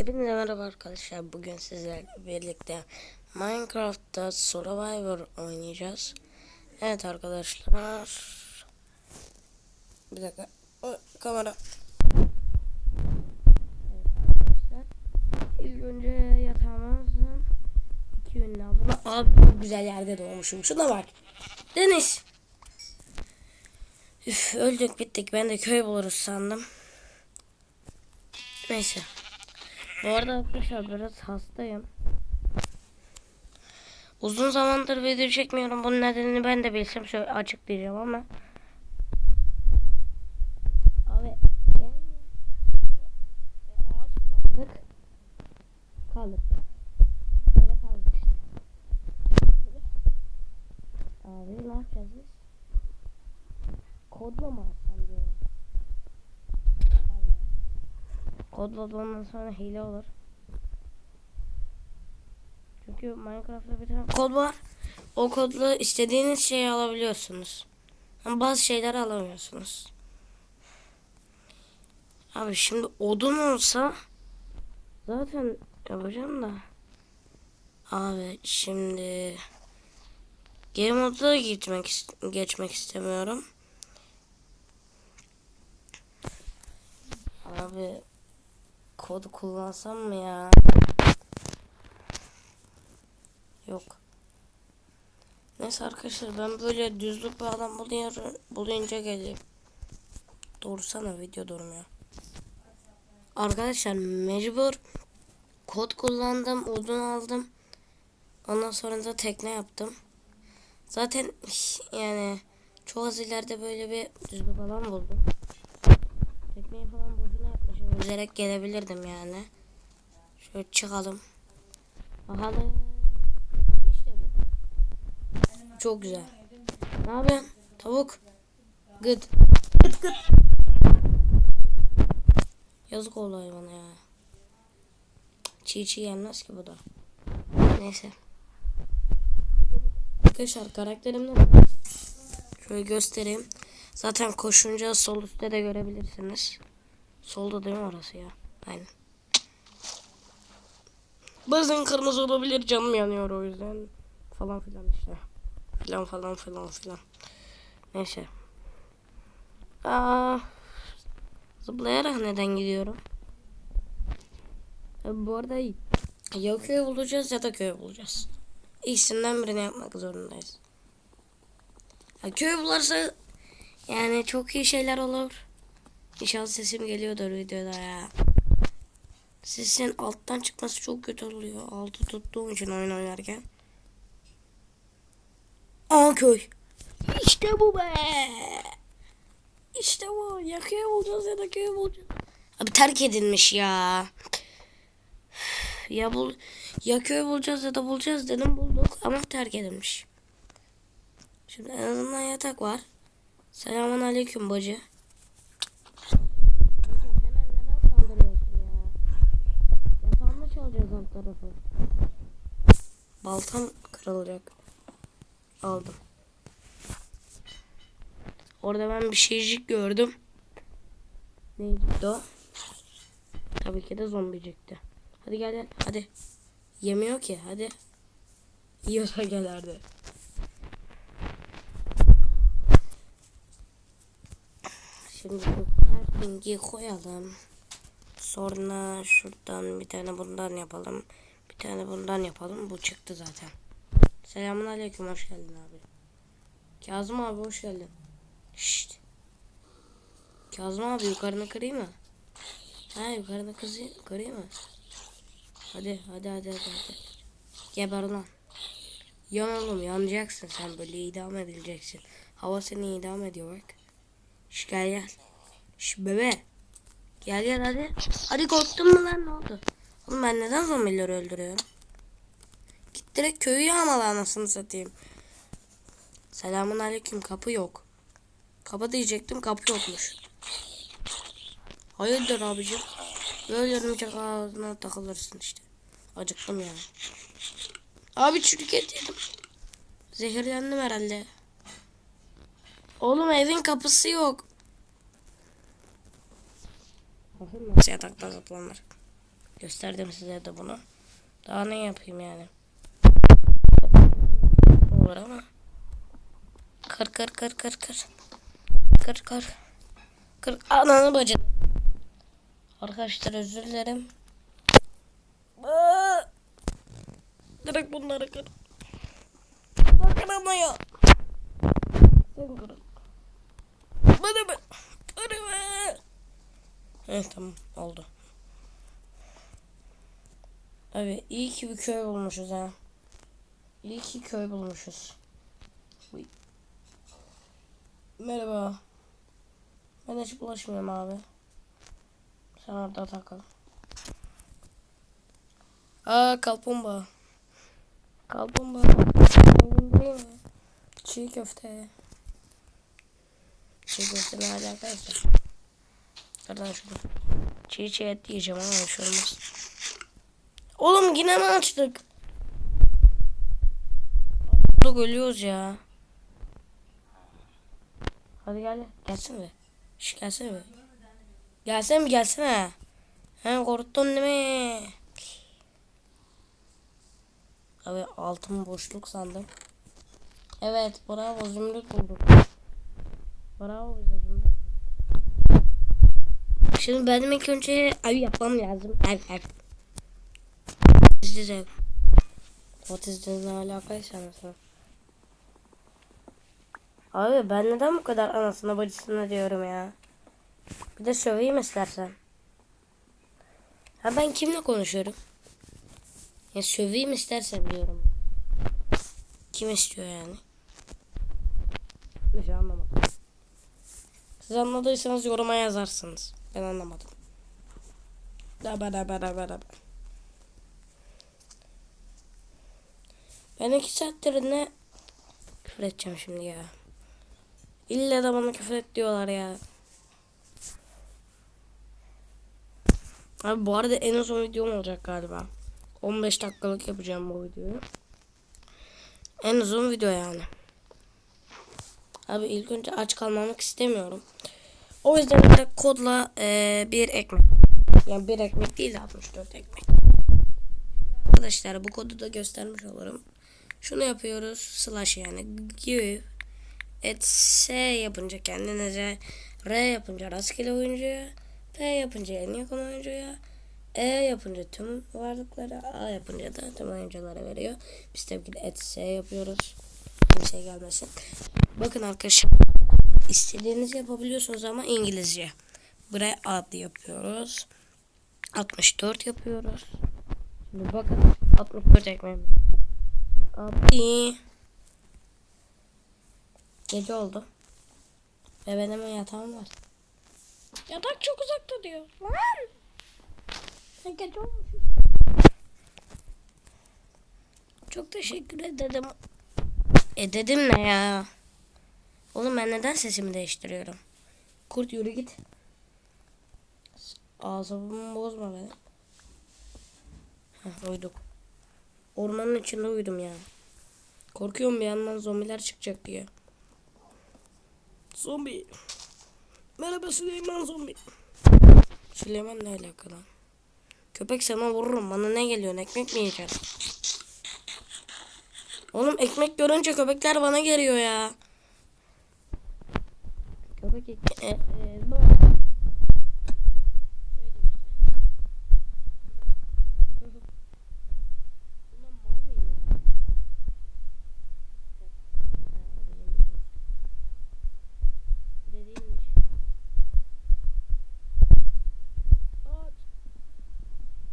Hepinize merhaba arkadaşlar. Bugün sizlerle birlikte Minecraft'ta Survivor oynayacağız. Evet arkadaşlar. Bir dakika. O, kamera. Evet arkadaşlar. İlk önce yatağımızın iki yönünü alalım. Abi çok güzel yerde doğmuşum. Şuna bak. Deniz. Üf, öldük bittik. Ben de köy buluruz sandım. Neyse. Bu arada arkadaşlar biraz hastayım. Uzun zamandır video çekmiyorum. Bunun nedenini ben de bilsem açıklayacağım ama. Abi ağaç bulandık. Kaldık. Böyle kaldık işte. Abi ne yapacağız biz? Kodla mı alsam diyorum. Abi ya. Kodla da ondan sonra hile olur. Çünkü Minecraft'ta bir tane kod var. O kodla istediğiniz şeyi alabiliyorsunuz. Ama bazı şeyleri alamıyorsunuz. Abi şimdi odun olsa zaten yapacağım da. Abi şimdi Game mode'a gitmek geçmek istemiyorum. Abi kod kullansam mı ya? Yok. Neyse arkadaşlar ben böyle düzlük bir adam buluyor, bulunca geleyim. Doğursana video durmuyor. Arkadaşlar mecbur kod kullandım, odun aldım. Ondan sonra da tekne yaptım. Zaten yani çok az ileride böyle bir düzlük alan buldum. Tekneyi falan yapmışım. Yüzerek gelebilirdim yani. Şöyle çıkalım. Bakalım. İşte. Çok güzel. Ne yapıyorsun? Tavuk. Gıd. Gıd gıd. Yazık oldu hayvana ya. Çiğ çiğ yenmez ki bu da. Neyse. Arkadaşlar karakterim ne? Şöyle göstereyim. Zaten koşunca sol üstte de görebilirsiniz. Solda değil mi orası ya? Aynen. Bazen kırmızı olabilir canım yanıyor o yüzden. Falan filan işte. Filan falan filan filan. Neyse. Aa, zıplayarak neden gidiyorum? E, bu arada ya köy bulacağız ya da köy bulacağız. İkisinden birini yapmak zorundayız. Ya köy bularsa yani çok iyi şeyler olur. İnşallah sesim geliyordur videoda ya. Sesin alttan çıkması çok kötü oluyor. Altı tuttuğum için oyun oynarken. Aa köy. İşte bu be. İşte bu. Ya köy bulacağız ya da köy bulacağız. Abi terk edilmiş ya. Ya bul ya köy bulacağız ya da bulacağız dedim bulduk ama terk edilmiş. Şimdi en azından yatak var. Selamun aleyküm bacı. Bacım hemen neden saldırıyorsun ya? Yatağımda çalacağız alt tarafı. Baltam kırılacak. Aldım. Orada ben bir şeycik gördüm. Neydi o? Tabii ki de zombicikti. Hadi gel gel hadi. Yemiyor ki hadi. Yiyorsa gel hadi. Şimdi bu koyalım. Sonra şuradan bir tane bundan yapalım. Bir tane bundan yapalım. Bu çıktı zaten. Selamun aleyküm hoş geldin abi. Kazım abi hoş geldin. Şşt. Kazım abi yukarını kırayım mı? Ha yukarını kızı kırayım mı? Hadi hadi hadi hadi. hadi. Geber lan. Yan oğlum yanacaksın sen böyle idam edileceksin. Hava seni idam ediyor bak. Şş gel gel. Şş bebe. Gel gel hadi. Hadi korktun mu lan ne oldu? Oğlum ben neden zombileri öldürüyorum? Git direkt köyü yağmala anasını satayım. Selamun aleyküm kapı yok. Kapı diyecektim kapı yokmuş. Hayırdır abicim? Böyle örümcek ağzına takılırsın işte. Acıktım yani. Abi çürük et yedim. Zehirlendim herhalde. Oğlum evin kapısı yok. Nasıl yatakta zıplanır? Gösterdim size de bunu. Daha ne yapayım yani? Olur ama. Kır kır kır kır kır. Kır kır. Kır. Ananı bacı. Arkadaşlar özür dilerim. Direkt bunları kır. Bakın ama ya. Sen kır. Bana bak. Evet tamam oldu. Abi iyi ki bir köy bulmuşuz ha. İyi ki köy bulmuşuz. Merhaba. Ben hiç bulaşmıyorum abi. Sen orada takıl. Aa kalpumba. Kalpumba. Mi? Çiğ köfte. Çiğ köfte ne alakaysa. Nereden şunu? Çiğ çiğ et yiyeceğim ama bir şey. Oğlum yine mi açtık? Burada ölüyoruz ya. Hadi gel. Gelsene. Şş gelsene be. Gelsene bir gelsene. He korktun değil mi? Abi altın boşluk sandım. Evet bravo zümrüt bulduk. Bravo bize zümrüt. Şimdi benim ilk önce ev yapmam lazım. Ev ev. Sizde ev. Otizmle ne alakaysa mesela. Abi ben neden bu kadar anasına bacısına diyorum ya. Bir de söveyim istersen. Ha ben kimle konuşuyorum? Ya söveyim istersen diyorum. Kim istiyor yani? Bir şey anlamadım. Siz anladıysanız yoruma yazarsınız. Ben anlamadım. Da ba da ba da ba da ba. Ben iki saattir ne küfür edeceğim şimdi ya. İlla da bana küfür et diyorlar ya. Abi bu arada en uzun videom olacak galiba. 15 dakikalık yapacağım bu videoyu. En uzun video yani. Abi ilk önce aç kalmamak istemiyorum. O yüzden de kodla e, bir ekmek. Yani bir ekmek değil de 64 ekmek. Arkadaşlar bu kodu da göstermiş olurum. Şunu yapıyoruz. Slash yani. Give. Et S yapınca kendinize. R yapınca rastgele oyuncuya. P yapınca en yakın oyuncuya. E yapınca tüm varlıklara. A yapınca da tüm oyunculara veriyor. Biz tabii ki de et S yapıyoruz. Kimseye gelmesin. Bakın arkadaşlar. İstediğinizi yapabiliyorsunuz ama İngilizce. Buraya ad yapıyoruz. 64 yapıyoruz. Şimdi bakın 64 ekmeğim. Abi. Gece oldu. Ve benim yatağım var. Yatak çok uzakta diyor. Lan. Ne gece olmuş. Çok teşekkür ederim. E dedim ne ya? Oğlum ben neden sesimi değiştiriyorum? Kurt yürü git. Ağzımı bozma beni. Heh, uyduk. Ormanın içinde uyudum ya. Korkuyorum bir yandan zombiler çıkacak diye. Zombi. Merhaba Süleyman zombi. Süleyman ne alakalı? Köpek sana vururum. Bana ne geliyor? Ekmek mi yiyeceksin? Oğlum ekmek görünce köpekler bana geliyor ya. Ekmek... E, e. Ağaç.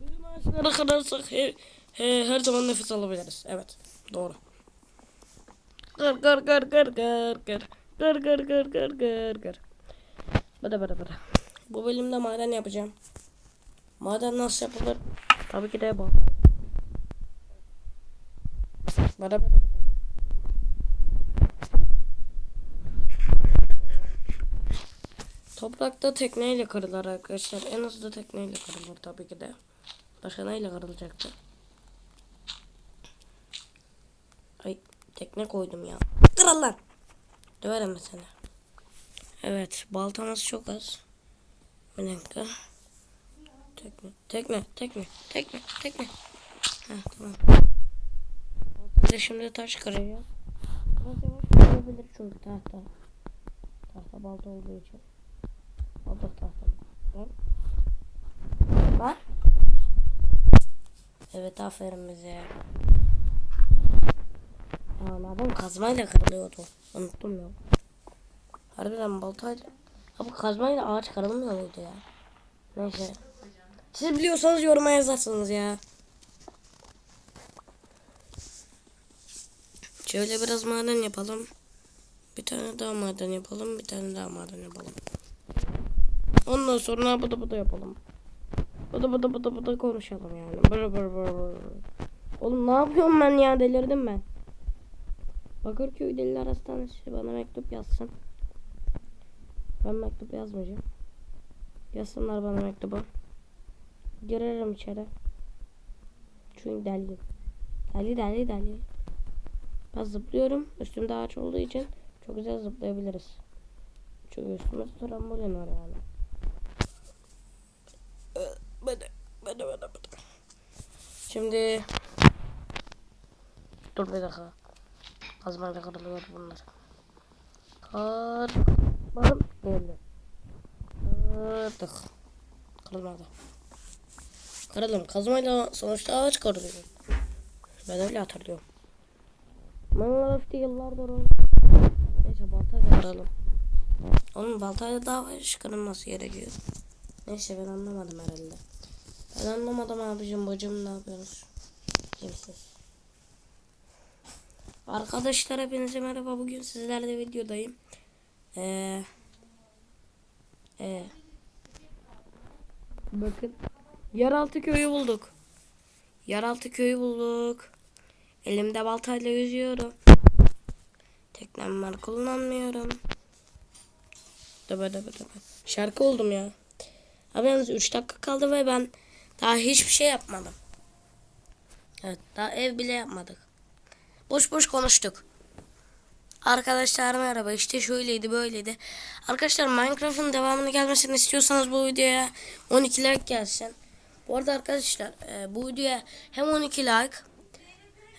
Bizim ağaçları kırarsak he, he, her zaman nefes alabiliriz. Evet. Doğru. Gır gır gır gır gır gır. Gır gır gır gır gır gır. Bıra bıra bıra. Bu bölümde maden yapacağım. Maden nasıl yapılır? Tabii ki de bu. Bıra bıra. Toprakta tekneyle kırılır arkadaşlar. En hızlı tekneyle kırılır tabii ki de. Başka neyle kırılacaktı? Ay tekne koydum ya. Lan. Mi seni? Evet baltamız çok az. Bir dakika. Tekne, tekne, tekne, tekne, tekne. Heh, tamam. De şimdi taş kırıyor. Biraz yavaş çünkü tahta. Tahta balta olduğu için. Da tahta. Var. Var. Evet aferin bize. Anladım kazmayla kırılıyordu. Unuttum ya. Harbiden baltayla. Abi kazmayla ağaç kırılmıyor muydu ya? Neyse. Siz biliyorsanız yoruma yazarsınız ya. Şöyle biraz maden yapalım. Bir tane daha maden yapalım. Bir tane daha maden yapalım. Ondan sonra bıdı bıdı yapalım. Bıdı bıdı bıdı bıdı konuşalım yani. Bır bır bır bır. Oğlum ne yapıyorum ben ya delirdim ben. Bakırköy Deliler Hastanesi bana mektup yazsın. Ben mektup yazmayacağım. Yazsınlar bana mektubu. Girerim içeri. Çünkü deli. Deli deli deli. Ben zıplıyorum. Üstümde ağaç olduğu için çok güzel zıplayabiliriz. Çünkü üstümde trambolin var yani. Bana, bana, bana, bana. Şimdi dur bir dakika. Kazmayla kırılıyor bunlar. Kır. Bakın böyle. Kırdık. Kırılmadı. Kıralım. Kazmayla sonuçta ağaç kırılıyor. Ben öyle hatırlıyorum. Minecraft'ı yıllardır oynadım. Neyse baltayla kıralım. Onun baltayla daha baş kırılması gerekiyor. Neyse ben anlamadım herhalde. Ben anlamadım abicim bacım ne yapıyorsunuz? Kimsiz. Arkadaşlar hepinize merhaba. Bugün sizlerle videodayım. Ee, ee, bakın. Yeraltı köyü bulduk. Yeraltı köyü bulduk. Elimde baltayla yüzüyorum. Teknem var kullanmıyorum. Dıbı dıbı dıbı. Şarkı oldum ya. Abi yalnız 3 dakika kaldı ve ben daha hiçbir şey yapmadım. Evet daha ev bile yapmadık. Boş boş konuştuk. Arkadaşlar merhaba işte şöyleydi böyleydi. Arkadaşlar Minecraft'ın devamını gelmesini istiyorsanız bu videoya 12 like gelsin. Bu arada arkadaşlar e, bu videoya hem 12 like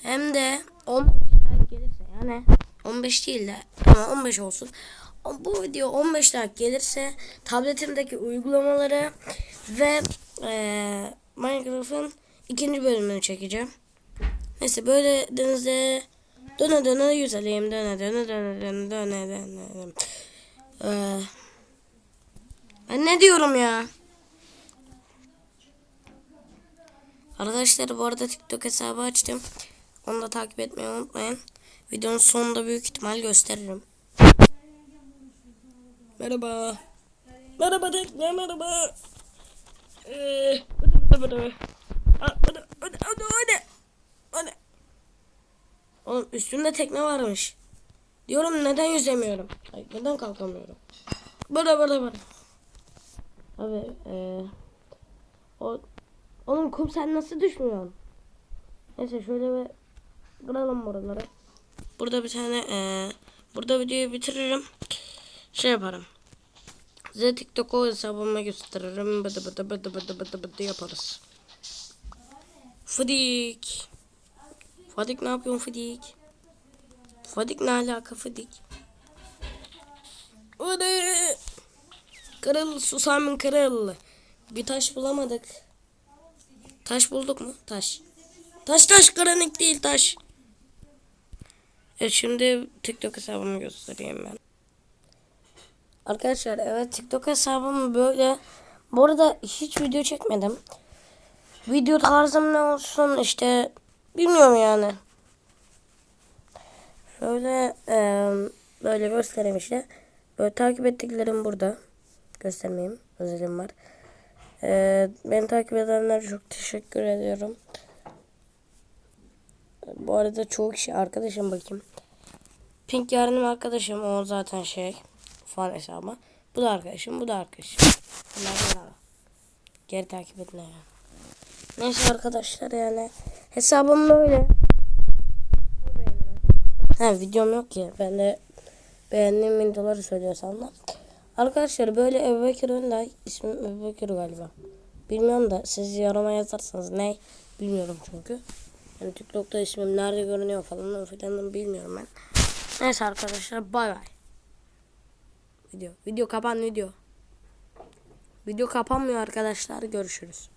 hem de 15 like gelirse yani 15 değil de ama 15 olsun. Bu video 15 like gelirse tabletimdeki uygulamaları ve e, Minecraft'ın ikinci bölümünü çekeceğim. Neyse böyle denizde döne döne yüzelim döne döne döne döne döne döne. Ee, ben ne diyorum ya? Arkadaşlar bu arada TikTok hesabı açtım. Onu da takip etmeyi unutmayın. Videonun sonunda büyük ihtimal gösteririm. Merhaba. Merhaba tekne merhaba. Ee. Hadi hadi hadi hadi hadi. Hadi. Oğlum üstümde tekne varmış. Diyorum neden yüzemiyorum? Ay, neden kalkamıyorum? Bana bana bana. Abi eee o Oğlum kum sen nasıl düşmüyorsun? Neyse şöyle bir kıralım buraları. Burada bir tane eee burada videoyu bitiririm. Şey yaparım. Size TikTok o hesabıma gösteririm. Bıdı bıdı bıdı bıdı bıdı bıdı yaparız. Fıdik. Fadik ne yapıyorsun Fadik? Fadik ne alaka Fadik? Hadi. Kırıl susamın kırıl. Bir taş bulamadık. Taş bulduk mu? Taş. Taş taş granit değil taş. Evet şimdi TikTok hesabımı göstereyim ben. Arkadaşlar evet TikTok hesabım böyle. Bu arada hiç video çekmedim. Video tarzım ne olsun işte bilmiyorum yani. Şöyle e, böyle göstereyim işte. Böyle takip ettiklerim burada. Göstermeyeyim. Özelim var. E, beni takip edenlere çok teşekkür ediyorum. Bu arada çoğu kişi arkadaşım bakayım. Pink yarınım arkadaşım. O zaten şey. Fan hesabı. Bu da arkadaşım. Bu da arkadaşım. Bunlar. Geri takip edin ya. Neyse arkadaşlar yani. Hesabım böyle. Ha videom yok ki. Ben de beğendiğim videoları söylüyor sandım. Arkadaşlar böyle Ebu Bekir Önday ismi Ebu Bekir galiba. Bilmiyorum da siz yoruma yazarsanız ne bilmiyorum çünkü. Yani TikTok'ta ismim nerede görünüyor falan filan bilmiyorum ben. Neyse arkadaşlar bay bay. Video. Video kapan video. Video kapanmıyor arkadaşlar. Görüşürüz.